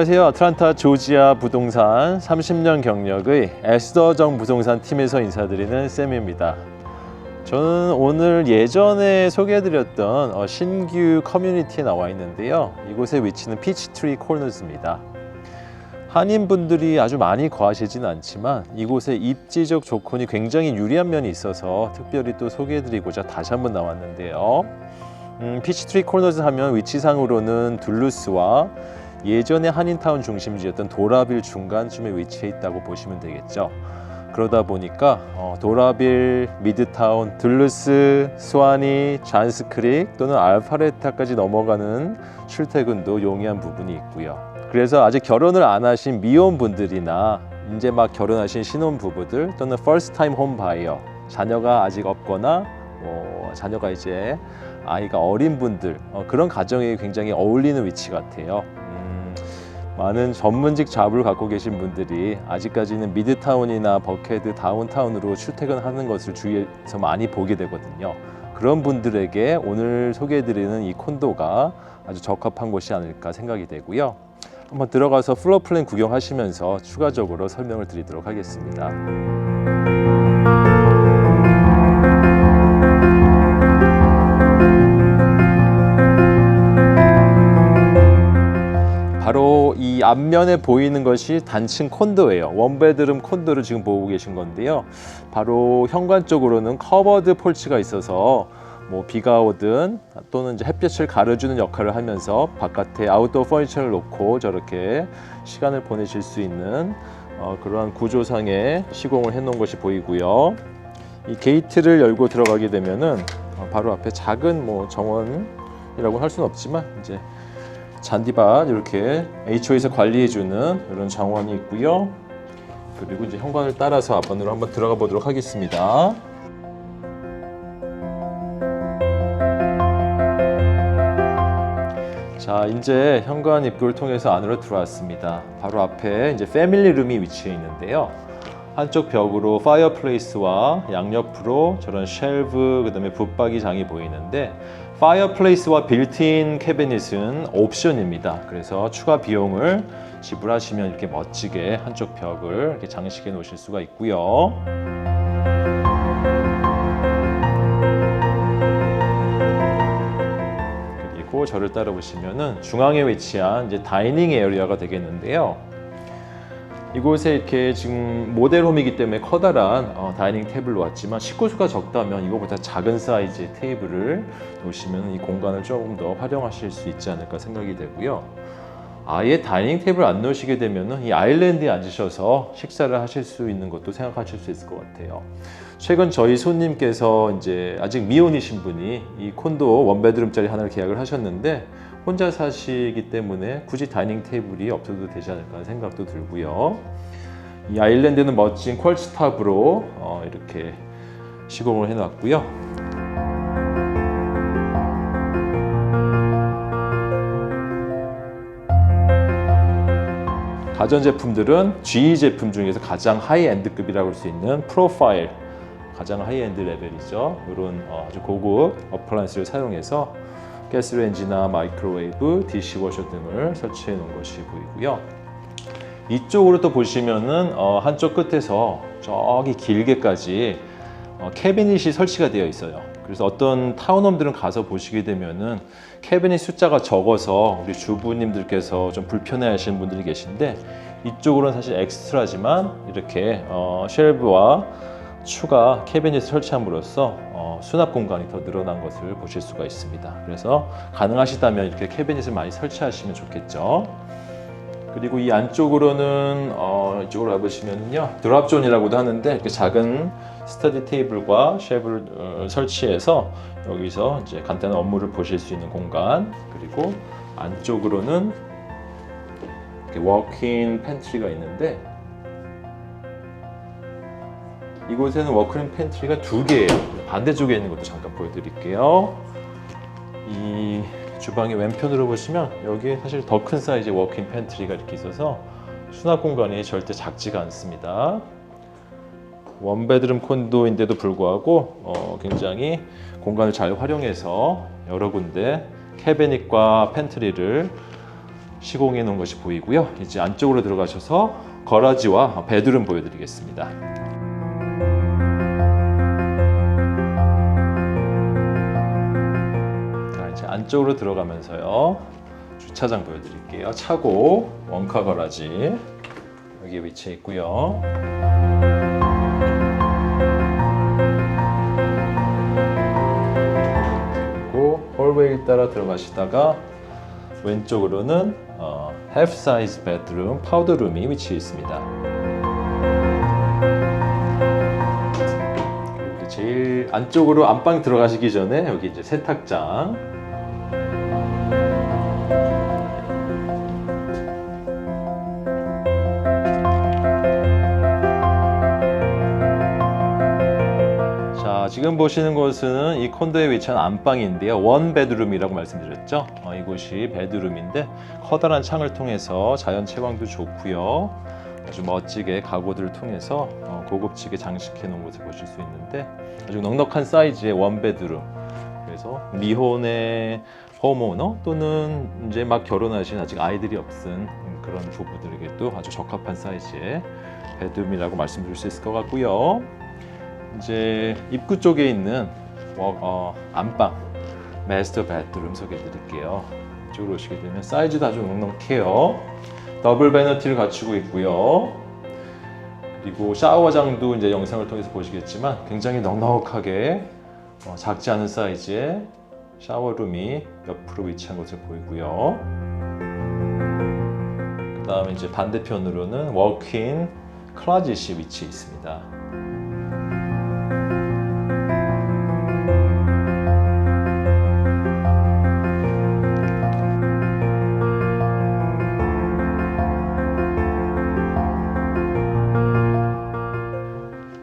안녕하세요. 아틀란타 조지아 부동산 30년 경력의 에스더정 부동산 팀에서 인사드리는 쌤입니다. 저는 오늘 예전에 소개해드렸던 어, 신규 커뮤니티에 나와 있는데요. 이곳의 위치는 피치트리 코너스입니다. 한인분들이 아주 많이 거하시진 않지만 이곳의 입지적 조건이 굉장히 유리한 면이 있어서 특별히 또 소개해드리고자 다시 한번 나왔는데요. 음, 피치트리 코너스 하면 위치상으로는 둘루스와 예전에 한인타운 중심지였던 도라빌 중간쯤에 위치해 있다고 보시면 되겠죠. 그러다 보니까 어, 도라빌, 미드타운, 둘루스, 스와니, 잔스크릭 또는 알파레타까지 넘어가는 출퇴근도 용이한 부분이 있고요. 그래서 아직 결혼을 안 하신 미혼 분들이나 이제 막 결혼하신 신혼 부부들 또는 time home buyer 자녀가 아직 없거나 뭐 자녀가 이제 아이가 어린 분들 어, 그런 가정에 굉장히 어울리는 위치 같아요. 음, 많은 전문직 잡을 갖고 계신 분들이 아직까지는 미드타운이나 버케드 다운타운으로 출퇴근하는 것을 주위에서 많이 보게 되거든요. 그런 분들에게 오늘 소개해드리는 이 콘도가 아주 적합한 곳이 아닐까 생각이 되고요. 한번 들어가서 플로어 플랜 구경하시면서 추가적으로 설명을 드리도록 하겠습니다. 바로 이 앞면에 보이는 것이 단층 콘도예요. 원베드룸 콘도를 지금 보고 계신 건데요. 바로 현관 쪽으로는 커버드 폴치가 있어서 뭐 비가 오든 또는 이제 햇볕을 가려주는 역할을 하면서 바깥에 아웃도어 퍼니처를 놓고 저렇게 시간을 보내실 수 있는 어, 그러한 구조상의 시공을 해놓은 것이 보이고요. 이 게이트를 열고 들어가게 되면은 어, 바로 앞에 작은 뭐 정원이라고 할 수는 없지만 이제 잔디밭 이렇게 HO에서 관리해주는 이런 정원이 있고요. 그리고 이제 현관을 따라서 앞안으로 한번 들어가 보도록 하겠습니다. 자, 이제 현관 입구를 통해서 안으로 들어왔습니다. 바로 앞에 이제 패밀리 룸이 위치해 있는데요. 한쪽 벽으로 파이어플레이스와 양옆으로 저런 쉘브 그다음에 붙박이 장이 보이는데 파이어플레이스와 빌트인 캐비닛은 옵션입니다. 그래서 추가 비용을 지불하시면 이렇게 멋지게 한쪽 벽을 이렇게 장식해 놓으실 수가 있고요. 그리고 저를 따라오시면은 중앙에 위치한 이제 다이닝 에리어가 되겠는데요. 이곳에 이렇게 지금 모델홈이기 때문에 커다란 어, 다이닝 테이블 놓았지만 식구수가 적다면 이거보다 작은 사이즈의 테이블을 놓으시면 이 공간을 조금 더 활용하실 수 있지 않을까 생각이 되고요. 아예 다이닝 테이블 안 놓으시게 되면은 이 아일랜드에 앉으셔서 식사를 하실 수 있는 것도 생각하실 수 있을 것 같아요. 최근 저희 손님께서 이제 아직 미혼이신 분이 이 콘도 원베드룸짜리 하나를 계약을 하셨는데 혼자 사시기 때문에 굳이 다이닝 테이블이 없어도 되지 않을까 생각도 들고요. 이 아일랜드는 멋진 퀄츠탑으로 어, 이렇게 시공을 해놨고요. 가전제품들은 GE 제품 중에서 가장 하이엔드급이라고 할 수 있는 프로파일 가장 하이엔드 레벨이죠. 이런 어, 아주 고급 어플라이언스를 사용해서 가스레인지나 마이크로웨이브, 디시워셔 등을 설치해 놓은 것이 보이고요. 이쪽으로 또 보시면은 어, 한쪽 끝에서 저기 길게까지 어, 캐비닛이 설치가 되어 있어요. 그래서 어떤 타운홈들은 가서 보시게 되면은 캐비닛 숫자가 적어서 우리 주부님들께서 좀 불편해 하시는 분들이 계신데 이쪽으로는 사실 엑스트라지만 이렇게 어, 쉘브와 추가 캐비닛을 설치함으로써 어, 수납 공간이 더 늘어난 것을 보실 수가 있습니다. 그래서 가능하시다면 이렇게 캐비닛을 많이 설치하시면 좋겠죠. 그리고 이 안쪽으로는 어, 이쪽으로 와보시면요 드랍존이라고도 하는데 이렇게 작은 스터디 테이블과 쉐브를 어, 설치해서 여기서 이제 간단한 업무를 보실 수 있는 공간 그리고 안쪽으로는 이렇게 워크인 팬트리가 있는데 이곳에는 워크인 팬트리가 두 개예요. 반대쪽에 있는 것도 잠깐 보여드릴게요. 이 주방의 왼편으로 보시면 여기 사실 더 큰 사이즈의 워크인 팬트리가 이렇게 있어서 수납 공간이 절대 작지가 않습니다. 원베드룸 콘도인데도 불구하고 어, 굉장히 공간을 잘 활용해서 여러 군데 캐비닛과 팬트리를 시공해 놓은 것이 보이고요. 이제 안쪽으로 들어가셔서 거라지와 베드룸 보여드리겠습니다. 안쪽으로 들어가면서요. 주차장 보여드릴게요. 차고 원카 거라지 여기에 위치해 있고요. 그리고 홀웨이 따라 들어가시다가 왼쪽으로는 어, half size bedroom 파우더룸이 위치해 있습니다. 제일 안쪽으로 안방 들어가시기 전에 여기 이제 세탁장 지금 보시는 곳은 이 콘도에 위치한 안방인데요. 원 베드룸이라고 말씀드렸죠. 어, 이곳이 베드룸인데 커다란 창을 통해서 자연 채광도 좋고요. 아주 멋지게 가구들을 통해서 어, 고급지게 장식해 놓은 것을 보실 수 있는데 아주 넉넉한 사이즈의 원 베드룸. 그래서 미혼의 호모너 또는 이제 막 결혼하신 아직 아이들이 없은 그런 부부들에게도 아주 적합한 사이즈의 베드룸이라고 말씀드릴 수 있을 것 같고요. 이제 입구 쪽에 있는 워- 어, 안방 마스터 베드룸 소개해 드릴게요. 이쪽으로 오시게 되면 사이즈도 아주 넉넉해요. 더블 베너티를 갖추고 있고요. 그리고 샤워장도 이제 영상을 통해서 보시겠지만 굉장히 넉넉하게 어, 작지 않은 사이즈의 샤워룸이 옆으로 위치한 것을 보이고요. 그 다음에 이제 반대편으로는 워크인 클라짓이 위치해 있습니다.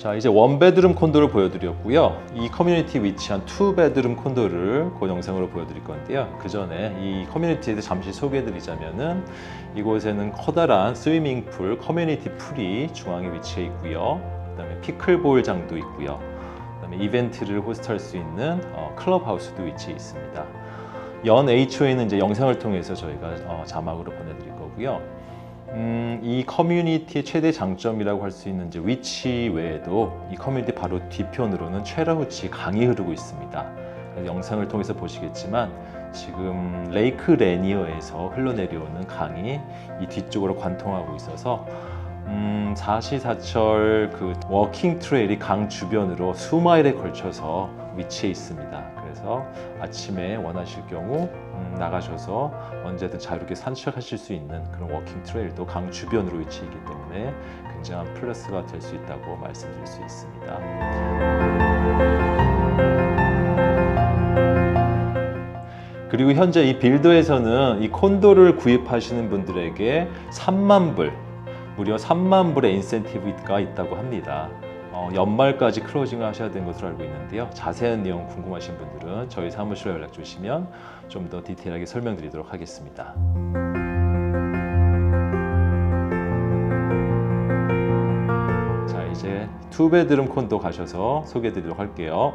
자 이제 원 베드룸 콘도를 보여드렸고요. 이 커뮤니티 위치한 투 베드룸 콘도를 그 영상으로 보여드릴 건데요. 그 전에 이 커뮤니티에 대해 잠시 소개해드리자면은 이곳에는 커다란 스위밍풀 커뮤니티 풀이 중앙에 위치해 있고요. 그 다음에 피클볼장도 있고요. 그 다음에 이벤트를 호스트할 수 있는 어, 클럽하우스도 위치해 있습니다. 연 HO에는 이제 영상을 통해서 저희가 어, 자막으로 보내드릴 거고요. 음, 이 커뮤니티의 최대 장점이라고 할 수 있는 위치 외에도 이 커뮤니티 바로 뒤편으로는 최라우치 강이 흐르고 있습니다. 영상을 통해서 보시겠지만 지금 레이크 레니어에서 흘러내려오는 강이 이 뒤쪽으로 관통하고 있어서 음, 사시사철 그 워킹 트레일이 강 주변으로 수마일에 걸쳐서 위치해 있습니다. 그래서 아침에 원하실 경우 음, 나가셔서 언제든 자유롭게 산책하실 수 있는 그런 워킹 트레일도 강 주변으로 위치해 있기 때문에 굉장한 플러스가 될 수 있다고 말씀드릴 수 있습니다. 그리고 현재 이 빌더에서는 이 콘도를 구입하시는 분들에게 3만 불, 무려 3만 불의 인센티브가 있다고 합니다. 어, 연말까지 클로징을 하셔야 되는 것으로 알고 있는데요. 자세한 내용 궁금하신 분들은 저희 사무실로 연락 주시면 좀 더 디테일하게 설명드리도록 하겠습니다. 자, 이제 투베드룸 콘도 가셔서 소개해 드리도록 할게요.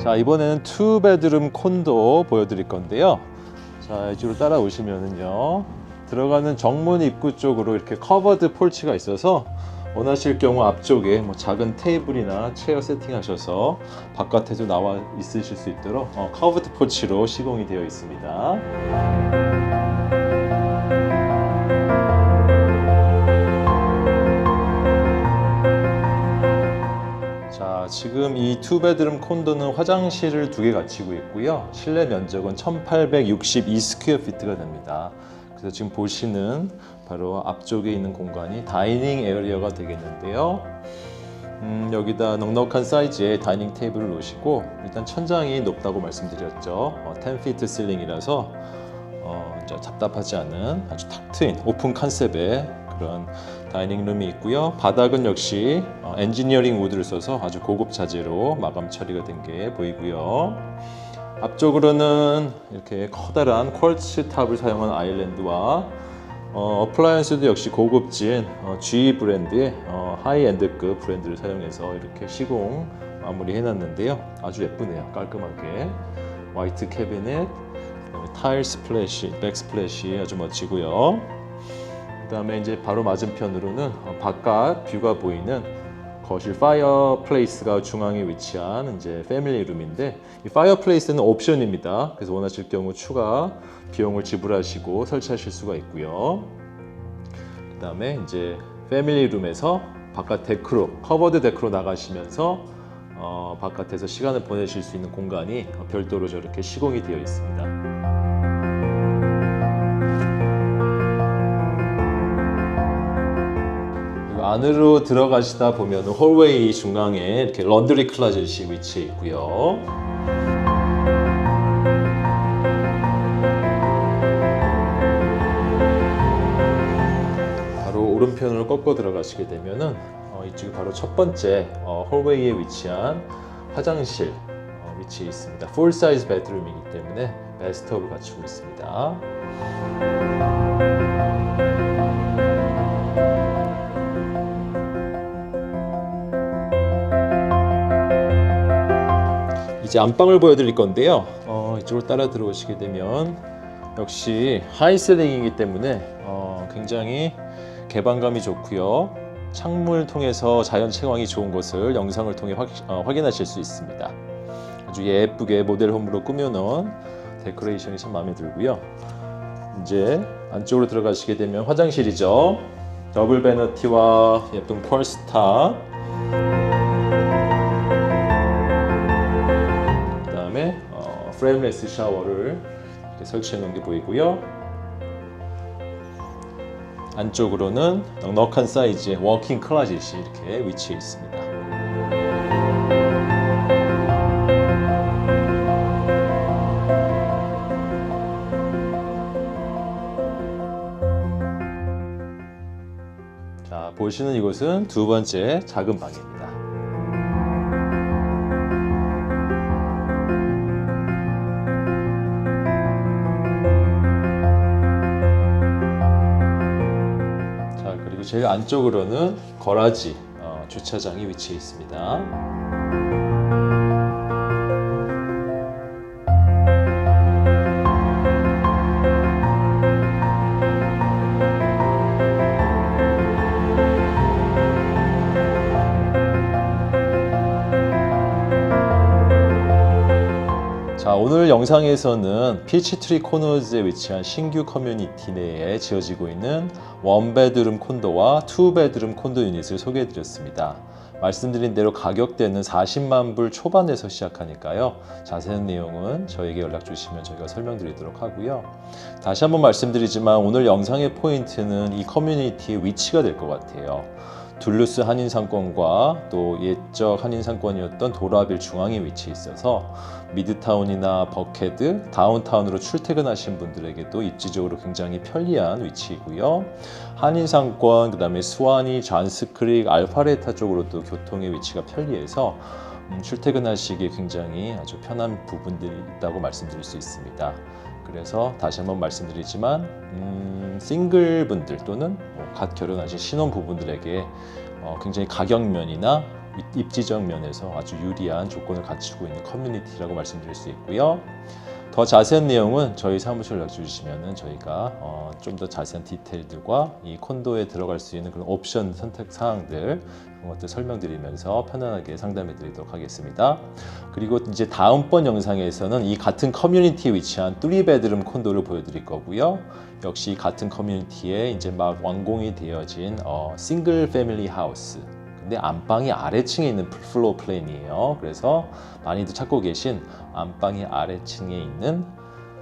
자 이번에는 투 베드룸 콘도 보여드릴 건데요. 자 이쪽으로 따라오시면은요 들어가는 정문 입구 쪽으로 이렇게 커버드 폴치가 있어서 원하실 경우 앞쪽에 뭐 작은 테이블이나 체어 세팅하셔서 바깥에도 나와 있으실 수 있도록 어, 커브드 폴치로 시공이 되어 있습니다. 자, 지금 이 투베드룸 콘도는 화장실을 두 개 갖추고 있고요. 실내 면적은 1862 스퀘어 피트가 됩니다. 그래서 지금 보시는 바로 앞쪽에 있는 공간이 다이닝 에어리어가 되겠는데요. 음, 여기다 넉넉한 사이즈의 다이닝 테이블을 놓으시고 일단 천장이 높다고 말씀드렸죠. 어, 10피트 실링이라서 어, 답답하지 않은 아주 탁 트인 오픈 컨셉의 그런 다이닝 룸이 있고요. 바닥은 역시 어, 엔지니어링 우드를 써서 아주 고급 자재로 마감 처리가 된 게 보이고요. 앞쪽으로는 이렇게 커다란 퀄츠 탑을 사용한 아일랜드와 어, 어플라이언스도 역시 고급진 어, G 브랜드의 어, 하이엔드급 브랜드를 사용해서 이렇게 시공 마무리 해놨는데요. 아주 예쁘네요. 깔끔하게 화이트 캐비넷, 타일 스플래시, 백 스플래시 아주 멋지고요. 그 다음에 이제 바로 맞은편으로는 어, 바깥 뷰가 보이는 거실 파이어플레이스가 중앙에 위치한 이제 패밀리 룸인데 이 파이어플레이스는 옵션입니다. 그래서 원하실 경우 추가 비용을 지불하시고 설치하실 수가 있고요. 그 다음에 이제 패밀리 룸에서 바깥 데크로 커버드 데크로 나가시면서 어, 바깥에서 시간을 보내실 수 있는 공간이 별도로 저렇게 시공이 되어 있습니다. 안으로 들어가시다 보면 홀웨이 중앙에 이렇게 런드리 클라젯이 위치해 있고요. 바로 오른편으로 꺾어 들어가시게 되면은 어, 이쪽이 바로 첫 번째 어, 홀웨이에 위치한 화장실 어, 위치해 있습니다. 풀 사이즈 베드룸이기 때문에 베스트업을 갖추고 있습니다. 이제 안방을 보여드릴 건데요. 어, 이쪽으로 따라 들어오시게 되면 역시 하이셀링이기 때문에 어, 굉장히 개방감이 좋고요. 창문을 통해서 자연 채광이 좋은 것을 영상을 통해 확, 어, 확인하실 수 있습니다. 아주 예쁘게 모델홈으로 꾸며놓은 데코레이션이 참 마음에 들고요. 이제 안쪽으로 들어가시게 되면 화장실이죠. 더블 베너티와 예쁜 펄스탑 프레임레스 샤워를 설치해 놓은 게 보이고요. 안쪽으로는 넉넉한 사이즈의 워킹 클라젯이 이렇게 위치해 있습니다. 자, 보시는 이곳은 두 번째 작은 방입니다. 제일 안쪽으로는 거라지 어, 주차장이 위치해 있습니다. 자 오늘 영상에서는 피치트리 코너즈에 위치한 신규 커뮤니티 내에 지어지고 있는 원베드룸 콘도와 투베드룸 콘도 유닛을 소개해 드렸습니다. 말씀드린 대로 가격대는 40만 불 초반에서 시작하니까요. 자세한 내용은 저에게 연락 주시면 저희가 설명드리도록 하고요. 다시 한번 말씀드리지만 오늘 영상의 포인트는 이 커뮤니티의 위치가 될 것 같아요. 둘루스 한인상권과 또 옛적 한인상권이었던 도라빌 중앙에 위치해 있어서 미드타운이나 버케드, 다운타운으로 출퇴근하신 분들에게도 입지적으로 굉장히 편리한 위치이고요. 한인상권, 그 다음에 스와니, 잔스크릭, 알파레타 쪽으로도 교통의 위치가 편리해서 음, 출퇴근하시기에 굉장히 아주 편한 부분들이 있다고 말씀드릴 수 있습니다. 그래서 다시 한번 말씀드리지만 음, 싱글 분들 또는 뭐 갓 결혼하신 신혼 부부들에게 어, 굉장히 가격면이나 입- 입지적 면에서 아주 유리한 조건을 갖추고 있는 커뮤니티라고 말씀드릴 수 있고요. 더 자세한 내용은 저희 사무실 연락 주시면 저희가 어, 좀 더 자세한 디테일들과 이 콘도에 들어갈 수 있는 그런 옵션 선택 사항들 그런 것들 설명드리면서 편안하게 상담해 드리도록 하겠습니다. 그리고 이제 다음번 영상에서는 이 같은 커뮤니티에 위치한 3베드룸 콘도를 보여드릴 거고요. 역시 이 같은 커뮤니티에 이제 막 완공이 되어진 어, 싱글 패밀리 하우스 근데 안방이 아래층에 있는 플로어 플랜이에요. 그래서 많이들 찾고 계신 안방이 아래층에 있는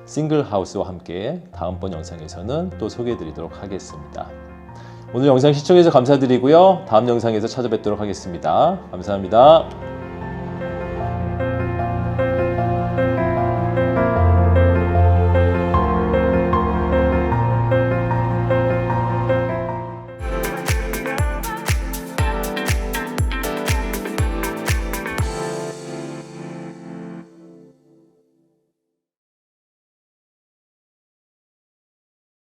싱글 하우스와 함께 다음번 영상에서는 또 소개해 드리도록 하겠습니다. 오늘 영상 시청해주셔서 감사드리고요. 다음 영상에서 찾아뵙도록 하겠습니다. 감사합니다.